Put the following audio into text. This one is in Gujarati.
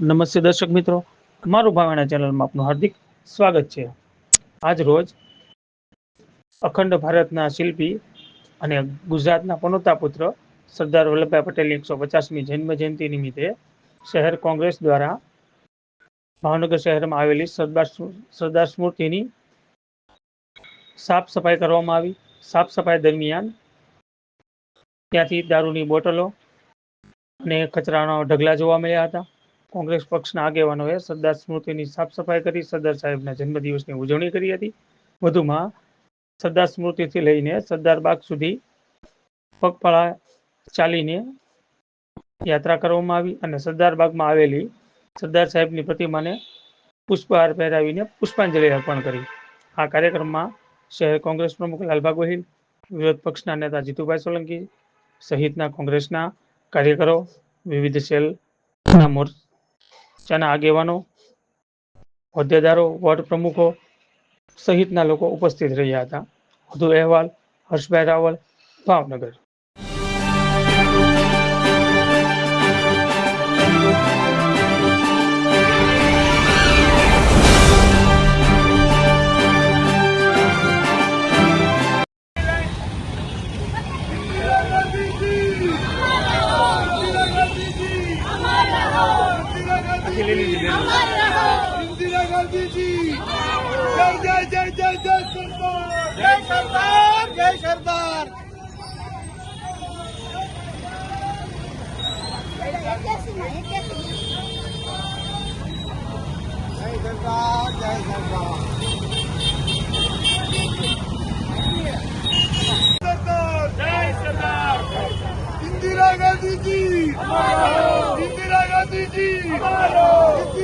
નમસ્તે દર્શક મિત્રો. મારું ભાવના ચેનલમાં આપનું હાર્દિક સ્વાગત છે. આજ રોજ અખંડ ભારતના શિલ્પી અને ગુજરાતના પનોતા પુત્ર સરદાર વલ્લભભાઈ પટેલની એકસો પચાસમી જન્મ જયંતિ નિમિત્તે શહેર કોંગ્રેસ દ્વારા ભાવનગર શહેરમાં આવેલી સરદાર સરદાર સ્મૃતિની સાફ સફાઈ કરવામાં આવી. સાફ સફાઈ દરમિયાન ત્યાંથી દારૂની બોટલો અને કચરાના ઢગલા જોવા મળ્યા હતા. કોંગ્રેસ પક્ષના આગેવાનોએ સરદાર સ્મૃતિની સાફ સફાઈ કરી સરદાર સાહેબના જન્મદિવસની ઉજવણી કરી હતી. વધુમાં સરદાર સ્મૃતિથી લઈને સરદાર બાગ સુધી પગપાળા ચાલીને યાત્રા કરવામાં આવી અને સરદાર બાગમાં આવેલી સરદાર સાહેબની પ્રતિમાને પુષ્પહાર પહેરાવીને પુષ્પાંજલિ અર્પણ કરી. આ કાર્યક્રમમાં શહેર કોંગ્રેસ પ્રમુખ લાલભાગ વહીલ, વિરોધ પક્ષના નેતા જીતુભાઈ સોલંકી સહિતના કોંગ્રેસના કાર્યકરો, વિવિધ સેલના મોરચાના આગેવાનો, હોદ્દેદારો, વોર્ડ પ્રમુખો સહિતના લોકો ઉપસ્થિત રહ્યા હતા. વધુ અહેવાલ હર્ષભાઈ રાવલ, ભાવનગર. इंदिरा गांधी जी जय जय जय जय जय सरदार जय सरदार जय सरदार जय सरदार जय सरदार सरदार जय सरदार इंदिरा गांधी जी इंदिरा गांधी जी इंदिरा गांधी जी